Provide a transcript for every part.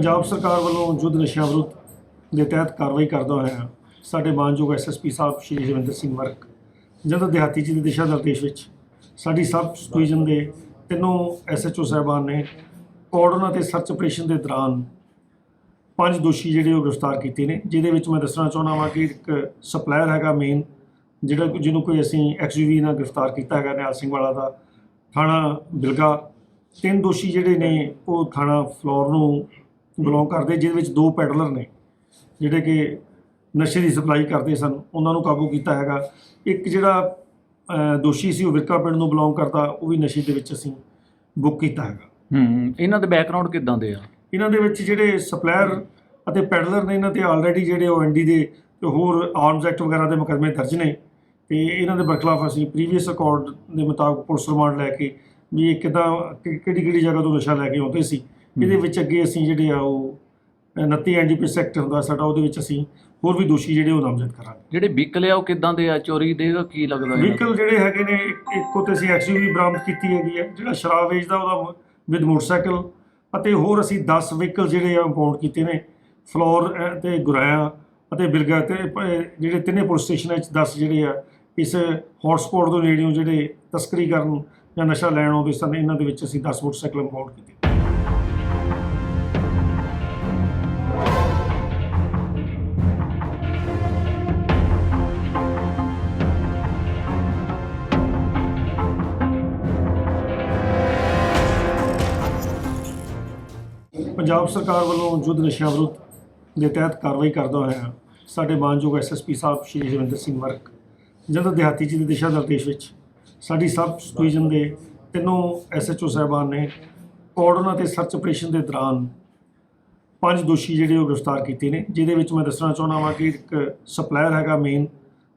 ਪੰਜਾਬ ਸਰਕਾਰ ਵੱਲੋਂ ਯੁੱਧ ਨਸ਼ਿਆਂ ਵਿਰੁੱਧ ਦੇ ਤਹਿਤ ਕਾਰਵਾਈ ਕਰਦਾ ਹੋਇਆ ਸਾਡੇ ਮਾਨਯੋਗ ਐਸਐਸਪੀ ਸਾਹਿਬ ਸ਼੍ਰੀ ਜਵਿੰਦਰ ਸਿੰਘ ਮਰਕ ਜਦ ਦਿਹਾਤੀ ਜੀ ਦੇ ਦਿਸ਼ਾ ਨਿਰਦੇਸ਼ ਵਿੱਚ ਸਾਡੀ ਸਬ ਡਿਵੀਜ਼ਨ ਦੇ ਤਿੰਨੋਂ ਐਸਐਚਓ ਸਾਹਿਬਾਨ ਨੇ ਕੋਰਡਨ ਅਤੇ ਸਰਚ ਆਪਰੇਸ਼ਨ ਦੇ ਦੌਰਾਨ ਪੰਜ ਦੋਸ਼ੀ ਜਿਹੜੇ ਉਹ ਗ੍ਰਿਫਤਾਰ ਕੀਤੇ ਨੇ, ਜਿਹਦੇ ਵਿੱਚ ਮੈਂ ਦੱਸਣਾ ਚਾਹੁੰਦਾ ਹਾਂ ਕਿ ਇੱਕ ਸਪਲਾਇਰ ਹੈਗਾ ਮੇਨ ਜਿਹੜਾ ਜਿਹਨੂੰ ਕੋਈ ਅਸੀਂ ਐਕਸਯੂਵੀ ਨਾਲ ਗ੍ਰਿਫਤਾਰ ਕੀਤਾ ਹੈਗਾ ਨਿਹਾਲ ਸਿੰਘ ਵਾਲਾ ਦਾ, ਥਾਣਾ ਬਿਲਗਾ। ਤਿੰਨ ਦੋਸ਼ੀ ਜਿਹੜੇ ਨੇ ਉਹ ਥਾਣਾ ਫਲੋਰ ਨੂੰ ਬਿਲੋਂਗ ਕਰਦੇ ਜਿਹਦੇ ਵਿੱਚ ਦੋ ਪੈਡਲਰ ਨੇ ਜਿਹੜੇ ਕਿ ਨਸ਼ੇ ਦੀ ਸਪਲਾਈ ਕਰਦੇ ਸਨ ਉਹਨਾਂ ਨੂੰ ਕਾਬੂ ਕੀਤਾ ਹੈਗਾ। ਇੱਕ ਜਿਹੜਾ ਦੋਸ਼ੀ ਸੀ ਉਹ ਵਿਰਕਾ ਪਿੰਡ ਨੂੰ ਬਿਲੋਂਗ ਕਰਦਾ ਉਹ ਵੀ ਨਸ਼ੇ ਦੇ ਵਿੱਚ ਅਸੀਂ ਬੁੱਕ ਕੀਤਾ ਹੈਗਾ। ਹੂੰ ਇਹਨਾਂ ਦੇ ਬੈਕਗ੍ਰਾਉਂਡ ਕਿਦਾਂ ਦੇ ਆ? ਇਹਨਾਂ ਦੇ ਵਿੱਚ ਜਿਹੜੇ ਸਪਲਾਇਰ ਅਤੇ ਪੈਡਲਰ ਨੇ ਇਹਨਾਂ ਤੇ ਆਲਰੇਡੀ ਜਿਹੜੇ ਉਹ ਐਨਡੀ ਦੇ ਤੇ ਹੋਰ ਆਰਮਸ ਐਕਟ ਵਗੈਰਾ ਦੇ ਮੁਕੱਦਮੇ ਦਰਜ ਨੇ। ਤੇ ਇਹਨਾਂ ਦੇ ਬਰਖਲਾਫ ਅਸੀਂ ਪ੍ਰੀਵੀਅਸ ਅਕਾਰਡ ਦੇ ਮੁਤਾਬਕ ਪੁਲਿਸ ਰਿਮਾਂਡ ਲੈ ਕੇ ਵੀ ਇਹ ਕਿੱਦਾਂ ਕਿਹੜੀ ਕਿਹੜੀ ਜਗ੍ਹਾ ਤੋਂ ਨਸ਼ਾ ਲੈ ਕੇ ਆਉਂਦੇ ਸੀ ਇਹਦੇ ਵਿੱਚ ਅੱਗੇ ਅਸੀਂ ਜਿਹੜੇ ਆ ਉਹ 29 ਐਨਡੀਪੀ ਸੈਕਟਰ ਹੁੰਦਾ ਸਾਡਾ ਉਹਦੇ ਵਿੱਚ ਅਸੀਂ ਹੋਰ ਵੀ ਦੋਸ਼ੀ ਜਿਹੜੇ ਉਹ ਨਾਮਜ਼ਦ ਕਰਾਂਗੇ। ਜਿਹੜੇ ਵਹੀਕਲ ਆ ਉਹ ਕਿਦਾਂ ਦੇ ਆ? ਚੋਰੀ ਦੇ ਦਾ ਕੀ ਲੱਗਦਾ ਦਾ? ਵਹੀਕਲ ਜਿਹੜੇ ਹੈਗੇ ਨੇ ਇੱਕ- ਉਤੇ ਅਸੀਂ ਐਕਸਯੂਵੀ ਬਰਾਮਦ ਕੀਤੀ ਹੈਗੀ ਹੈ ਜਿਹੜਾ ਸ਼ਰਾਬ ਵੇਚਦਾ ਉਹਦਾ ਵਿਦ ਮੋਟਰਸਾਈਕਲ ਅਤੇ ਹੋਰ ਅਸੀਂ 10 ਵਹੀਕਲ ਜਿਹੜੇ ਆ ਇੰਪਾਊਂਡ ਕੀਤੇ ਨੇ ਫਲੋਰ ਤੇ ਗੁਰਾਇਆ ਅਤੇ ਬਿਲਗਾ ਤੇ ਜਿਹੜੇ ਤਿੰਨੇ ਪੁਲਿਸ ਸਟੇਸ਼ਨਾਂ ਵਿੱਚ 10 ਜਿਹੜੇ ਆ ਇਸ ਹੌਟਸਪੌਟ ਤੋਂ ਨੇੜਿਓਂ ਜਿਹੜੇ ਤਸਕਰੀ ਕਰਨ ਜਾਂ ਨਸ਼ਾ ਲੈਣ ਆਉਂਦੇ ਸਨ ਇਹਨਾਂ ਦੇ ਵਿੱਚ ਅਸੀਂ 10 ਮੋਟਰਸਾਈਕਲ ਇੰਪਾਊਂਡ ਕੀਤੇ। ਪੰਜਾਬ ਸਰਕਾਰ ਵੱਲੋਂ ਯੁੱਧ ਨਸ਼ਿਆਂ ਵਿਰੁੱਧ ਦੇ ਤਹਿਤ ਕਾਰਵਾਈ ਕਰਦਾ ਹੋਇਆ ਸਾਡੇ ਮਾਨਯੋਗ ਐਸਐਸਪੀ ਸਾਹਿਬ ਸ਼੍ਰੀ ਜਵਿੰਦਰ ਸਿੰਘ ਮਰਕ ਜਦੋਂ ਦਿਹਾਤੀ ਜੀ ਦੇ ਦਿਸ਼ਾ ਨਿਰਦੇਸ਼ ਵਿੱਚ ਸਾਡੀ ਸਬ ਡਿਵੀਜ਼ਨ ਦੇ ਤਿੰਨੋਂ ਐਸਐਚਓ ਸਾਹਿਬਾਨ ਨੇ ਕੋਰਡਨ ਅਤੇ ਸਰਚ ਆਪਰੇਸ਼ਨ ਦੇ ਦੌਰਾਨ ਪੰਜ ਦੋਸ਼ੀ ਜਿਹੜੇ ਉਹ ਗ੍ਰਿਫਤਾਰ ਕੀਤੇ ਨੇ, ਜਿਹਦੇ ਵਿੱਚ ਮੈਂ ਦੱਸਣਾ ਚਾਹੁੰਦਾ ਹਾਂ ਕਿ ਇੱਕ ਸਪਲਾਇਰ ਹੈਗਾ ਮੇਨ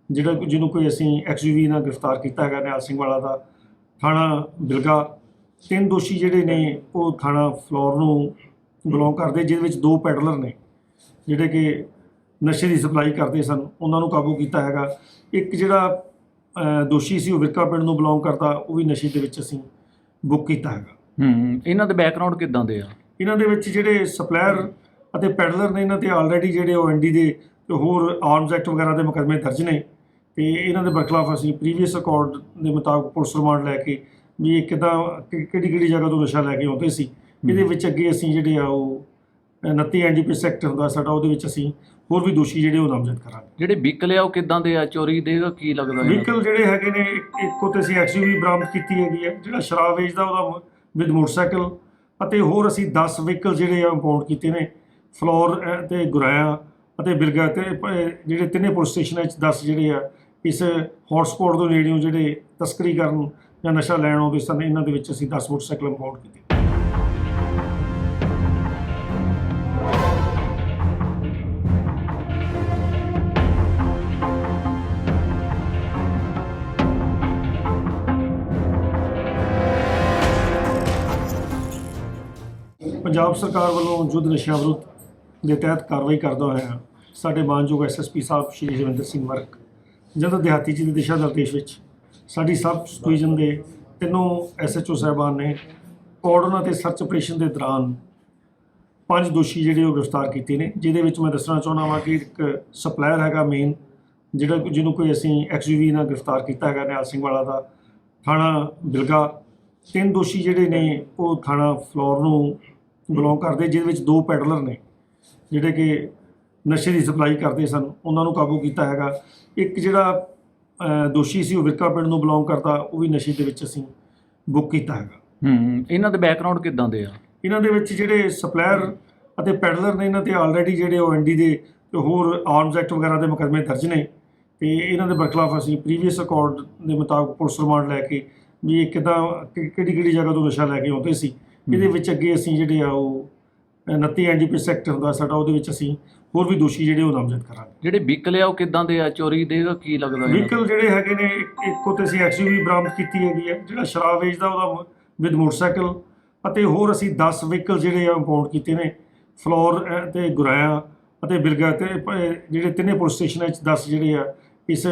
ਜਿਹੜਾ ਜਿਹਨੂੰ ਕੋਈ ਅਸੀਂ ਐਕਸਯੂਵੀ ਨਾਲ ਗ੍ਰਿਫਤਾਰ ਕੀਤਾ ਹੈਗਾ ਨਿਹਾਲ ਸਿੰਘ ਵਾਲਾ ਦਾ, ਥਾਣਾ ਬਿਲਗਾ। ਤਿੰਨ ਦੋਸ਼ੀ ਜਿਹੜੇ ਨੇ, ਉਹ ਥਾਣਾ ਫਲੋਰ ਨੂੰ ਬਿਲੋਂਗ ਕਰਦੇ ਜਿਹਦੇ ਵਿੱਚ ਦੋ ਪੈਡਲਰ ਨੇ ਜਿਹੜੇ ਕਿ ਨਸ਼ੇ ਦੀ ਸਪਲਾਈ ਕਰਦੇ ਸਨ। ਉਹਨਾਂ ਨੂੰ ਕਾਬੂ ਕੀਤਾ ਹੈਗਾ। ਇੱਕ ਜਿਹੜਾ ਦੋਸ਼ੀ ਸੀ ਉਹ ਵਿਰਕਾ ਪਿੰਡ ਨੂੰ ਬਿਲੋਂਗ ਕਰਦਾ ਉਹ ਵੀ ਨਸ਼ੇ ਦੇ ਵਿੱਚ ਅਸੀਂ ਬੁੱਕ ਕੀਤਾ ਹੈਗਾ। ਹੂੰ ਇਹਨਾਂ ਦੇ ਬੈਕਗ੍ਰਾਉਂਡ ਕਿਦਾਂ ਦੇ ਆ? ਇਹਨਾਂ ਦੇ ਵਿੱਚ ਜਿਹੜੇ ਸਪਲਾਇਰ ਅਤੇ ਪੈਡਲਰ ਨੇ ਇਹਨਾਂ ਤੇ ਆਲਰੇਡੀ ਜਿਹੜੇ ਉਹ ਐਨਡੀ ਦੇ ਤੇ ਹੋਰ ਆਰਮਸ ਐਕਟ ਵਗੈਰਾ ਦੇ ਮੁਕੱਦਮੇ ਦਰਜ ਨੇ। ਤੇ ਇਹਨਾਂ ਦੇ ਬਰਖਲਾਫ ਅਸੀਂ ਪ੍ਰੀਵੀਅਸ ਅਕਾਰਡ ਦੇ ਮੁਤਾਬਕ ਪੁਲਿਸ ਰਿਮਾਂਡ ਲੈ ਕੇ ਵੀ ਇਹ ਕਿੱਦਾਂ ਕਿਹੜੀ ਕਿਹੜੀ ਜਗ੍ਹਾ ਤੋਂ ਨਸ਼ਾ ਲੈ ਕੇ ਆਉਂਦੇ ਸੀ ਇਹਦੇ ਵਿੱਚ ਅੱਗੇ ਅਸੀਂ ਜਿਹੜੇ ਆ ਉਹ 29 ਐਨਡੀਪੀ ਸੈਕਟਰ ਹੁੰਦਾ ਸਾਡਾ ਉਹਦੇ ਵਿੱਚ ਅਸੀਂ ਹੋਰ ਵੀ ਦੋਸ਼ੀ ਜਿਹੜੇ ਉਹ ਨਾਮਜ਼ਦ ਕਰਾਂਗੇ। ਜਿਹੜੇ ਵਹੀਕਲ ਆ ਉਹ ਕਿਦਾਂ ਦੇ ਆ? ਚੋਰੀ ਦੇ ਦਾ ਕੀ ਲੱਗਦਾ ਦਾ? ਵਹੀਕਲ ਜਿਹੜੇ ਹੈਗੇ ਨੇ ਇੱਕ- ਉਤੇ ਅਸੀਂ ਐਕਸਯੂਵੀ ਬਰਾਮਦ ਕੀਤੀ ਹੈਗੀ ਹੈ ਜਿਹੜਾ ਸ਼ਰਾਬ ਵੇਚਦਾ ਉਹਦਾ ਵਿਦ ਮੋਟਰਸਾਈਕਲ ਅਤੇ ਹੋਰ ਅਸੀਂ 10 ਵਹੀਕਲ ਜਿਹੜੇ ਆ ਇੰਪਾਊਂਡ ਕੀਤੇ ਨੇ ਫਲੋਰ ਤੇ ਗੁਰਾਇਆ ਅਤੇ ਬਿਲਗਾ ਤੇ ਜਿਹੜੇ ਤਿੰਨੇ ਪੁਲਿਸ ਸਟੇਸ਼ਨਾਂ ਵਿੱਚ 10 ਜਿਹੜੇ ਆ ਇਸ ਹੌਟਸਪੌਟ ਤੋਂ ਨੇੜਿਓਂ ਜਿਹੜੇ ਤਸਕਰੀ ਕਰਨ ਜਾਂ ਨਸ਼ਾ ਲੈਣ ਆਉਂਦੇ ਸਨ ਇਹਨਾਂ ਦੇ ਵਿੱਚ ਅਸੀਂ 10 ਮੋਟਰਸਾਈਕਲ ਇੰਪਾਊਂਡ ਕੀਤੇ। ਪੰਜਾਬ ਸਰਕਾਰ ਵੱਲੋਂ ਯੁੱਧ ਨਸ਼ਿਆਂ ਵਿਰੁੱਧ ਦੇ ਤਹਿਤ ਕਾਰਵਾਈ ਕਰਦਾ ਹੋਇਆ ਸਾਡੇ ਮਾਨਯੋਗ ਐਸਐਸਪੀ ਸਾਹਿਬ ਸ਼੍ਰੀ ਜਵਿੰਦਰ ਸਿੰਘ ਮਰਕ ਜਦ ਦਿਹਾਤੀ ਜੀ ਦੇ ਦਿਸ਼ਾ ਨਿਰਦੇਸ਼ ਵਿੱਚ ਸਾਡੀ ਸਬ ਡਿਵੀਜ਼ਨ ਦੇ ਤਿੰਨੋਂ ਐਸਐਚਓ ਸਾਹਿਬਾਨ ਨੇ ਕੋਰਡਨ ਅਤੇ ਸਰਚ ਆਪਰੇਸ਼ਨ ਦੇ ਦੌਰਾਨ ਪੰਜ ਦੋਸ਼ੀ ਜਿਹੜੇ ਉਹ ਗ੍ਰਿਫਤਾਰ ਕੀਤੇ ਨੇ, ਜਿਹਦੇ ਵਿੱਚ ਮੈਂ ਦੱਸਣਾ ਚਾਹੁੰਦਾ ਹਾਂ ਕਿ ਇੱਕ ਸਪਲਾਇਰ ਹੈਗਾ ਮੇਨ ਜਿਹੜਾ ਜਿਹਨੂੰ ਕੋਈ ਅਸੀਂ ਐਕਸਯੂਵੀ ਨਾਲ ਗ੍ਰਿਫਤਾਰ ਕੀਤਾ ਹੈਗਾ ਨਿਹਾਲ ਸਿੰਘ ਵਾਲਾ ਦਾ, ਥਾਣਾ ਬਿਲਗਾ। ਤਿੰਨ ਦੋਸ਼ੀ ਜਿਹੜੇ ਨੇ ਉਹ ਥਾਣਾ ਫਲੋਰ ਨੂੰ ਬਿਲੋਂਗ ਕਰਦੇ ਜਿਹਦੇ ਵਿੱਚ ਦੋ ਪੈਡਲਰ ਨੇ ਜਿਹੜੇ ਕਿ ਨਸ਼ੇ ਦੀ ਸਪਲਾਈ ਕਰਦੇ ਸਨ ਉਹਨਾਂ ਨੂੰ ਕਾਬੂ ਕੀਤਾ ਹੈਗਾ। ਇੱਕ ਜਿਹੜਾ ਦੋਸ਼ੀ ਸੀ ਉਹ ਵਿਰਕਾ ਪਿੰਡ ਨੂੰ ਬਿਲੋਂਗ ਕਰਦਾ ਉਹ ਵੀ ਨਸ਼ੇ ਦੇ ਵਿੱਚ ਅਸੀਂ ਬੁੱਕ ਕੀਤਾ ਹੈਗਾ। ਹੂੰ ਇਹਨਾਂ ਦੇ ਬੈਕਗ੍ਰਾਉਂਡ ਕਿਦਾਂ ਦੇ ਆ? ਇਹਨਾਂ ਦੇ ਵਿੱਚ ਜਿਹੜੇ ਸਪਲਾਇਰ ਅਤੇ ਪੈਡਲਰ ਨੇ ਇਹਨਾਂ ਤੇ ਆਲਰੇਡੀ ਜਿਹੜੇ ਉਹ ਐਨਡੀ ਦੇ ਤੇ ਹੋਰ ਆਰਮਸ ਐਕਟ ਵਗੈਰਾ ਦੇ ਮੁਕੱਦਮੇ ਦਰਜ ਨੇ। ਤੇ ਇਹਨਾਂ ਦੇ ਬਰਖਲਾਫ ਅਸੀਂ ਪ੍ਰੀਵੀਅਸ ਅਕਾਰਡ ਦੇ ਮੁਤਾਬਕ ਪੁਲਿਸ ਰਿਮਾਂਡ ਲੈ ਕੇ ਵੀ ਇਹ ਕਿੱਦਾਂ ਕਿਹੜੀ ਕਿਹੜੀ ਜਗ੍ਹਾ ਤੋਂ ਨਸ਼ਾ ਲੈ ਕੇ ਆਉਂਦੇ ਸੀ ਇਹਦੇ ਵਿੱਚ ਅੱਗੇ ਅਸੀਂ ਜਿਹੜੇ ਆ ਉਹ 29 ਐਨਡੀਪੀ ਸੈਕਟਰ ਹੁੰਦਾ ਸਾਡਾ ਉਹਦੇ ਵਿੱਚ ਅਸੀਂ ਹੋਰ ਵੀ ਦੋਸ਼ੀ ਜਿਹੜੇ ਉਹ ਨਾਮਜ਼ਦ ਕਰਾਂਗੇ। ਜਿਹੜੇ ਵਹੀਕਲ ਆ ਉਹ ਕਿਦਾਂ ਦੇ ਆ? ਚੋਰੀ ਦੇ ਦਾ ਕੀ ਲੱਗਦਾ ਦਾ? ਵਹੀਕਲ ਜਿਹੜੇ ਹੈਗੇ ਨੇ ਇੱਕ- ਉਤੇ ਅਸੀਂ ਐਕਸਯੂਵੀ ਬਰਾਮਦ ਕੀਤੀ ਹੈਗੀ ਹੈ ਜਿਹੜਾ ਸ਼ਰਾਬ ਵੇਚਦਾ ਉਹਦਾ ਵਿਦ ਮੋਟਰਸਾਈਕਲ ਅਤੇ ਹੋਰ ਅਸੀਂ 10 ਵਹੀਕਲ ਜਿਹੜੇ ਆ ਇੰਪਾਊਂਡ ਕੀਤੇ ਨੇ ਫਲੋਰ ਤੇ ਗੁਰਾਇਆ ਅਤੇ ਬਿਲਗਾ ਤੇ ਜਿਹੜੇ ਤਿੰਨੇ ਪੁਲਿਸ ਸਟੇਸ਼ਨਾਂ ਵਿੱਚ 10 ਜਿਹੜੇ ਆ ਇਸ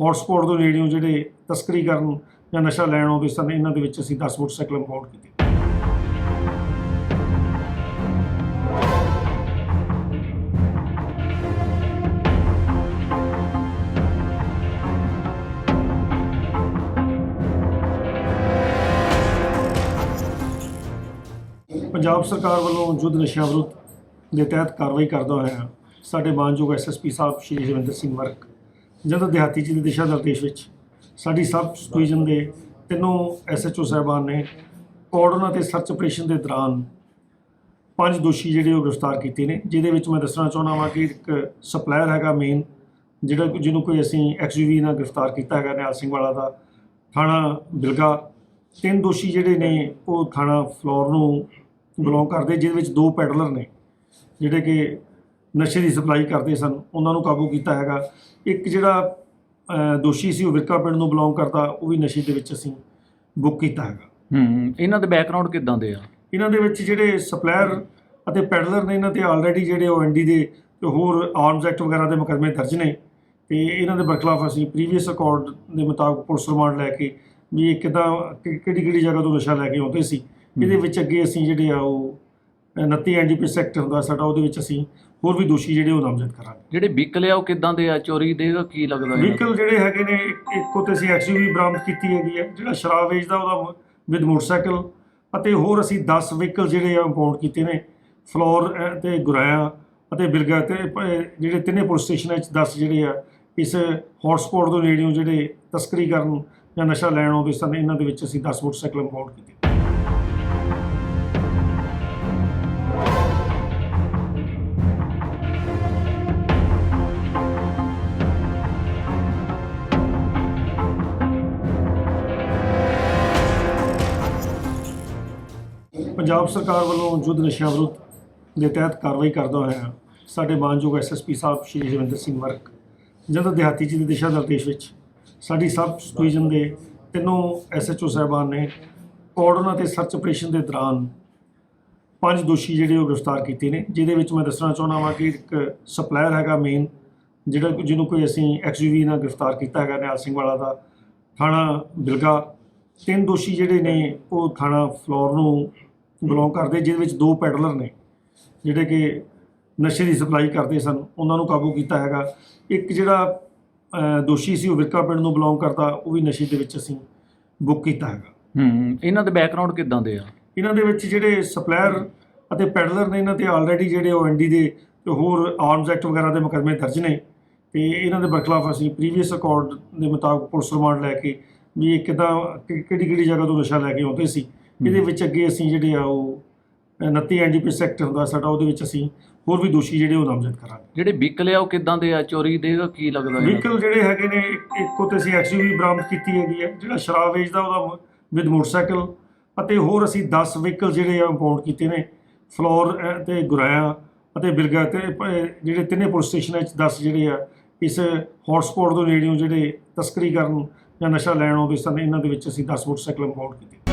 ਹੌਟਸਪੌਟ ਤੋਂ ਨੇੜਿਓਂ ਜਿਹੜੇ ਤਸਕਰੀ ਕਰਨ ਜਾਂ ਨਸ਼ਾ ਲੈਣ ਆਉਂਦੇ ਸਨ ਇਹਨਾਂ ਦੇ ਵਿੱਚ ਅਸੀਂ 10 ਮੋਟਰਸਾਈਕਲ ਇੰਪਾਊਂਡ ਕੀਤੇ। ਪੰਜਾਬ ਸਰਕਾਰ ਵੱਲੋਂ ਯੁੱਧ ਨਸ਼ਿਆਂ ਵਿਰੁੱਧ ਦੇ ਤਹਿਤ ਕਾਰਵਾਈ ਕਰਦਾ ਹੋਇਆ ਸਾਡੇ ਮਾਨਯੋਗ ਐਸਐਸਪੀ ਸਾਹਿਬ ਸ਼੍ਰੀ ਜਵਿੰਦਰ ਸਿੰਘ ਵਰਕ ਜਦੋਂ ਦਿਹਾਤੀ ਜੀ ਦੇ ਦਿਸ਼ਾ ਨਿਰਦੇਸ਼ ਵਿੱਚ ਸਾਡੀ ਸਬ ਡਿਵੀਜ਼ਨ ਦੇ ਤਿੰਨੋਂ ਐਸਐਚਓ ਸਾਹਿਬਾਨ ਨੇ ਕੋਰਡਨ ਅਤੇ ਸਰਚ ਆਪਰੇਸ਼ਨ ਦੇ ਦੌਰਾਨ ਪੰਜ ਦੋਸ਼ੀ ਜਿਹੜੇ ਉਹ ਗ੍ਰਿਫਤਾਰ ਕੀਤੇ ਨੇ, ਜਿਹਦੇ ਵਿੱਚ ਮੈਂ ਦੱਸਣਾ ਚਾਹੁੰਦਾ ਹਾਂ ਕਿ ਇੱਕ ਸਪਲਾਇਰ ਹੈਗਾ ਮੇਨ ਜਿਹੜਾ ਜਿਹਨੂੰ ਕੋਈ ਅਸੀਂ ਐਕਸਯੂਵੀ ਨਾਲ ਗ੍ਰਿਫਤਾਰ ਕੀਤਾ ਹੈਗਾ, ਨਿਹਾਲ ਸਿੰਘ ਵਾਲਾ ਦਾ ਥਾਣਾ ਬਿਲਗਾ। ਤਿੰਨ ਦੋਸ਼ੀ ਜਿਹੜੇ ਨੇ, ਉਹ ਥਾਣਾ ਫਲੋਰ ਨੂੰ ਬਿਲੋਂਗ ਕਰਦੇ ਜਿਹਦੇ ਵਿੱਚ ਦੋ ਪੈਡਲਰ ਨੇ ਜਿਹੜੇ ਕਿ ਨਸ਼ੇ ਦੀ ਸਪਲਾਈ ਕਰਦੇ ਸਨ। ਉਹਨਾਂ ਨੂੰ ਕਾਬੂ ਕੀਤਾ ਹੈਗਾ। ਇੱਕ ਜਿਹੜਾ ਦੋਸ਼ੀ ਸੀ ਉਹ ਵਿਰਕਾ ਪਿੰਡ ਨੂੰ ਬਿਲੋਂਗ ਕਰਦਾ ਉਹ ਵੀ ਨਸ਼ੇ ਦੇ ਵਿੱਚ ਅਸੀਂ ਬੁੱਕ ਕੀਤਾ ਹੈਗਾ। ਹੂੰ ਇਹਨਾਂ ਦੇ ਬੈਕਗ੍ਰਾਉਂਡ ਕਿੱਦਾਂ ਦੇ ਆ? ਇਹਨਾਂ ਦੇ ਵਿੱਚ ਜਿਹੜੇ ਸਪਲਾਇਰ ਅਤੇ ਪੈਡਲਰ ਨੇ ਇਹਨਾਂ ਤੇ ਆਲਰੇਡੀ ਜਿਹੜੇ ਉਹ ਐਨਡੀ ਦੇ ਤੇ ਹੋਰ ਆਰਮਸ ਐਕਟ ਵਗੈਰਾ ਦੇ ਮੁਕੱਦਮੇ ਦਰਜ ਨੇ। ਤੇ ਇਹਨਾਂ ਦੇ ਬਰਖਲਾਫ ਅਸੀਂ ਪ੍ਰੀਵੀਅਸ ਰਿਕਾਰਡ ਦੇ ਮੁਤਾਬਕ ਪੁਲਿਸ ਰਿਮਾਂਡ ਲੈ ਕੇ ਵੀ ਇਹ ਕਿੱਦਾਂ ਕਿਹੜੀ ਕਿਹੜੀ ਜਗ੍ਹਾ ਤੋਂ ਨਸ਼ਾ ਲੈ ਕੇ ਆਉਂਦੇ ਸੀ। ਇਹਦੇ ਵਿੱਚ ਅੱਗੇ ਅਸੀਂ ਜਿਹੜੇ ਆ ਉਹ 29 ਐਨਡੀਪੀ ਸੈਕਟਰ ਦਾ ਸਾਡਾ ਉਹਦੇ ਵਿੱਚ ਅਸੀਂ ਹੋਰ ਵੀ ਦੋਸ਼ੀ ਜਿਹੜੇ ਉਹ ਨਾਮਜ਼ਦ ਕਰਾਂਗੇ ਜਿਹੜੇ ਵਹੀਕਲ ਆ ਉਹ ਕਿੱਦਾਂ ਦੇ ਆ ਚੋਰੀ ਦੇ ਆ? ਕੀ ਲੱਗਦਾ ਦਾ? ਵਹੀਕਲ ਜਿਹੜੇ ਹੈਗੇ ਨੇ ਇੱਕ- ਤੇ ਅਸੀਂ ਐਕਸਯੂਵੀ ਬਰਾਮਦ ਕੀਤੀ ਹੈਗੀ ਹੈ ਜਿਹੜਾ ਸ਼ਰਾਬ ਵੇਚਦਾ ਉਹਦਾ ਵਿਦ ਮੋਟਰਸਾਈਕਲ ਅਤੇ ਹੋਰ ਅਸੀਂ 10 ਵਹੀਕਲ ਜਿਹੜੇ ਆ ਇੰਪਾਊਂਡ ਕੀਤੇ ਨੇ ਫਲੋਰ ਤੇ ਗੁਰਾਇਆ ਅਤੇ ਬਿਲਗਾ ਤੇ ਜਿਹੜੇ ਤਿੰਨੇ ਪੁਲਿਸ ਸਟੇਸ਼ਨਾਂ ਵਿੱਚ 10 ਜਿਹੜੇ ਆ ਇਸ ਹੌਟਸਪੌਟ ਤੋਂ ਨੇੜਿਓਂ ਜਿਹੜੇ ਤਸਕਰੀ ਕਰਨ ਜਾਂ ਨਸ਼ਾ ਲੈਣ ਆਉਂਦੇ ਸਨ ਇਹਨਾਂ ਦੇ ਵਿੱਚ ਅਸੀਂ 10 ਮੋਟਰਸਾਈਕਲ ਇੰਪਾਊਂਡ ਕੀਤੇ ਪੰਜਾਬ ਸਰਕਾਰ ਵੱਲੋਂ ਯੁੱਧ ਨਸ਼ਿਆਂ ਵਿਰੁੱਧ ਦੇ ਤਹਿਤ ਕਾਰਵਾਈ ਕਰਦਾ ਹੋਇਆ ਸਾਡੇ ਮਾਨਯੋਗ ਐਸਐਸਪੀ ਸਾਹਿਬ ਸ਼੍ਰੀ ਜਵਿੰਦਰ ਸਿੰਘ ਵਰਕ ਜਦੋਂ ਦਿਹਾਤੀ ਜੀ ਦੇ ਦਿਸ਼ਾ ਨਿਰਦੇਸ਼ ਵਿੱਚ ਸਾਡੀ ਸਬ ਡਿਵੀਜ਼ਨ ਦੇ ਤਿੰਨੋਂ ਐਸਐਚਓ ਸਾਹਿਬਾਨ ਨੇ ਕੋਰਡਨ ਅਤੇ ਸਰਚ ਆਪਰੇਸ਼ਨ ਦੇ ਦੌਰਾਨ ਪੰਜ ਦੋਸ਼ੀ ਜਿਹੜੇ ਉਹ ਗ੍ਰਿਫਤਾਰ ਕੀਤੇ ਨੇ, ਜਿਹਦੇ ਵਿੱਚ ਮੈਂ ਦੱਸਣਾ ਚਾਹੁੰਦਾ ਹਾਂ ਕਿ ਇੱਕ ਸਪਲਾਇਰ ਹੈਗਾ ਮੇਨ ਜਿਹੜਾ ਜਿਹਨੂੰ ਕੋਈ ਅਸੀਂ ਐਕਸਯੂਵੀ ਨਾਲ ਗ੍ਰਿਫਤਾਰ ਕੀਤਾ ਹੈਗਾ ਨਿਹਾਲ ਸਿੰਘ ਵਾਲਾ ਦਾ, ਥਾਣਾ ਬਿਲਗਾ। ਤਿੰਨ ਦੋਸ਼ੀ ਜਿਹੜੇ ਨੇ ਉਹ ਥਾਣਾ ਫਲੋਰ ਨੂੰ ਬਿਲੋਂਗ ਕਰਦੇ ਜਿਹਦੇ ਵਿੱਚ ਦੋ ਪੈਡਲਰ ਨੇ ਜਿਹੜੇ ਕਿ ਨਸ਼ੇ ਦੀ ਸਪਲਾਈ ਕਰਦੇ ਸਨ। ਉਹਨਾਂ ਨੂੰ ਕਾਬੂ ਕੀਤਾ ਹੈਗਾ। ਇੱਕ ਜਿਹੜਾ ਦੋਸ਼ੀ ਸੀ ਉਹ ਵਿਰਕਾ ਪਿੰਡ ਨੂੰ ਬਿਲੋਂਗ ਕਰਦਾ ਉਹ ਵੀ ਨਸ਼ੇ ਦੇ ਵਿੱਚ ਅਸੀਂ ਬੁੱਕ ਕੀਤਾ ਹੈਗਾ। ਹੂੰ ਇਹਨਾਂ ਦੇ ਬੈਕਗ੍ਰਾਉਂਡ ਕਿੱਦਾਂ ਦੇ ਆ? ਇਹਨਾਂ ਦੇ ਵਿੱਚ ਜਿਹੜੇ ਸਪਲਾਇਰ ਅਤੇ ਪੈਡਲਰ ਨੇ ਇਹਨਾਂ ਤੇ ਆਲਰੇਡੀ ਜਿਹੜੇ ਉਹ ਐਨਡੀ ਦੇ ਤੇ ਹੋਰ ਆਰਮਸ ਐਕਟ ਵਗੈਰਾ ਦੇ ਮੁਕੱਦਮੇ ਦਰਜ ਨੇ। ਤੇ ਇਹਨਾਂ ਦੇ ਬਰਖਲਾਫ ਅਸੀਂ ਪ੍ਰੀਵੀਅਸ ਰਿਕਾਰਡ ਦੇ ਮੁਤਾਬਕ ਪੁਲਿਸ ਰਿਮਾਂਡ ਲੈ ਕੇ ਵੀ ਇਹ ਕਿੱਦਾਂ ਕਿਹੜੀ ਕਿਹੜੀ ਜਗ੍ਹਾ ਤੋਂ ਨਸ਼ਾ ਲੈ ਕੇ ਆਉਂਦੇ ਸੀ ਇਹਦੇ ਵਿੱਚ ਅੱਗੇ ਅਸੀਂ ਜਿਹੜੇ ਆ ਉਹ 29 ਐਨਡੀਪੀ ਸੈਕਟਰ ਦਾ ਸਾਡਾ ਉਹਦੇ ਵਿੱਚ ਅਸੀਂ ਹੋਰ ਵੀ ਦੋਸ਼ੀ ਜਿਹੜੇ ਉਹ ਨਾਮਜ਼ਦ ਕਰਾਂਗੇ ਜਿਹੜੇ ਵਹੀਕਲ ਆ ਉਹ ਕਿੱਦਾਂ ਦੇ ਆ ਚੋਰੀ ਦੇ? ਕੀ ਲੱਗਦਾ? ਵਹੀਕਲ ਜਿਹੜੇ ਹੈਗੇ ਨੇ ਇੱਕ- ਤੇ ਅਸੀਂ ਐਕਸਯੂਵੀ ਬਰਾਮਦ ਕੀਤੀ ਹੈਗੀ ਹੈ ਜਿਹੜਾ ਸ਼ਰਾਬ ਵੇਚਦਾ ਉਹਦਾ ਵਿਦ ਮੋਟਰਸਾਈਕਲ ਅਤੇ ਹੋਰ ਅਸੀਂ 10 ਵਹੀਕਲ ਜਿਹੜੇ ਆ ਇੰਪਾਊਂਡ ਕੀਤੇ ਨੇ ਫਲੋਰ ਤੇ ਗੁਰਾਇਆ ਅਤੇ ਬਿਲਗਾ ਤੇ ਜਿਹੜੇ ਤਿੰਨੇ ਪੁਲਿਸ ਸਟੇਸ਼ਨਾਂ ਵਿੱਚ 10 ਜਿਹੜੇ ਆ ਇਸ ਹੌਟਸਪੌਟ ਤੋਂ ਨੇੜਿਓਂ ਜਿਹੜੇ ਤਸਕਰੀ ਕਰਨ ਜਾਂ ਨਸ਼ਾ ਲੈਣ ਆਉਂਦੇ ਸਨ ਇਹਨਾਂ ਦੇ ਵਿੱਚ ਅਸੀਂ 10 ਮੋਟਰਸਾਈਕਲ ਇੰਪਾਊਂਡ ਕੀਤੇ